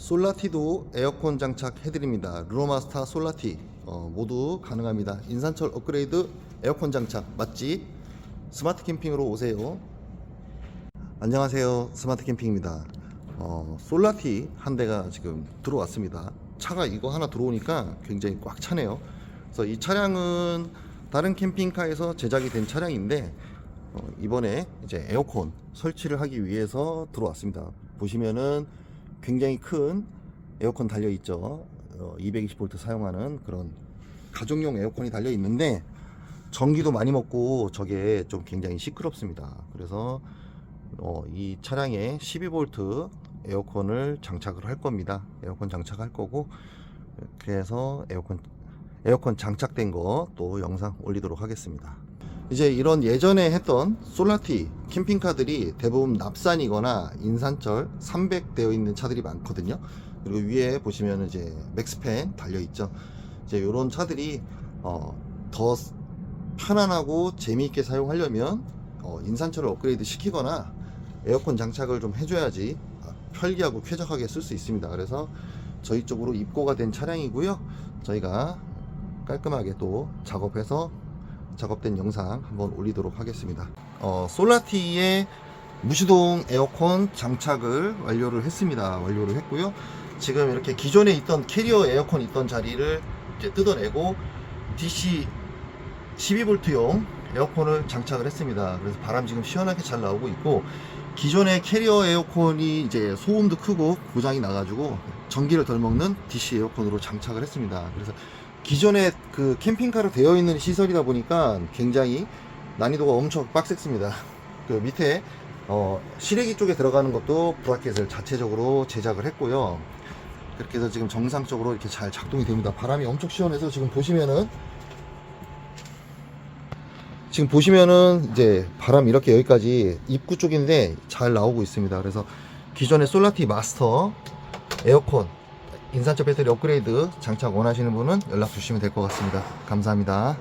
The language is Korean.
솔라티도 에어컨 장착 해드립니다. 루노마스타 솔라티 어, 모두 가능합니다. 인산철 업그레이드 에어컨 장착 맛집 스마트 캠핑으로 오세요. 안녕하세요. 스마트 캠핑입니다. 어, 솔라티 한 대가 지금 들어왔습니다. 차가 이거 하나 들어오니까 굉장히 꽉 차네요. 그래서 이 차량은 다른 캠핑카에서 제작이 된 차량인데 어, 이번에 이제 에어컨 설치를 하기 위해서 들어왔습니다. 보시면은 굉장히 큰 에어컨 달려 있죠. 어, 220V 사용하는 그런 가정용 에어컨이 달려 있는데 전기도 많이 먹고 저게 좀 굉장히 시끄럽습니다. 그래서 어, 이 차량에 12V 에어컨을 장착을 할 겁니다. 에어컨 장착할 거고 그래서 에어컨 에어컨 장착된 거 또 영상 올리도록 하겠습니다. 이제 이런 예전에 했던 솔라티 캠핑카들이 대부분 납산이거나 인산철 300 되어 있는 차들이 많거든요. 그리고 위에 보시면 이제 맥스팬 달려 있죠. 이제 이런 차들이 어, 더 편안하고 재미있게 사용하려면 어, 인산철을 업그레이드 시키거나 에어컨 장착을 좀 해줘야지 아, 편리하고 쾌적하게 쓸 수 있습니다. 그래서 저희 쪽으로 입고가 된 차량이고요. 저희가 깔끔하게 또 작업해서 작업된 영상 한번 올리도록 하겠습니다. 어, 솔라티의 무시동 에어컨 장착을 완료를 했습니다. 완료를 했고요. 지금 이렇게 기존에 있던 캐리어 에어컨 있던 자리를 이제 뜯어내고 DC 12V용 에어컨을 장착을 했습니다. 그래서 바람 지금 시원하게 잘 나오고 있고 기존의 캐리어 에어컨이 이제 소음도 크고 고장이 나가지고 전기를 덜 먹는 DC 에어컨으로 장착을 했습니다. 그래서 기존에 그 캠핑카로 되어 있는 시설이다 보니까 굉장히 난이도가 엄청 빡셌습니다. 그 밑에 어, 실외기 쪽에 들어가는 것도 브라켓을 자체적으로 제작을 했고요. 그렇게 해서 지금 정상적으로 이렇게 잘 작동이 됩니다. 바람이 엄청 시원해서 지금 보시면은 지금 보시면은 이제 바람 이렇게 여기까지 입구 쪽인데 잘 나오고 있습니다. 그래서 기존의 솔라티 마스터 에어컨 인산철 배터리 업그레이드 장착 원하시는 분은 연락 주시면 될 것 같습니다. 감사합니다.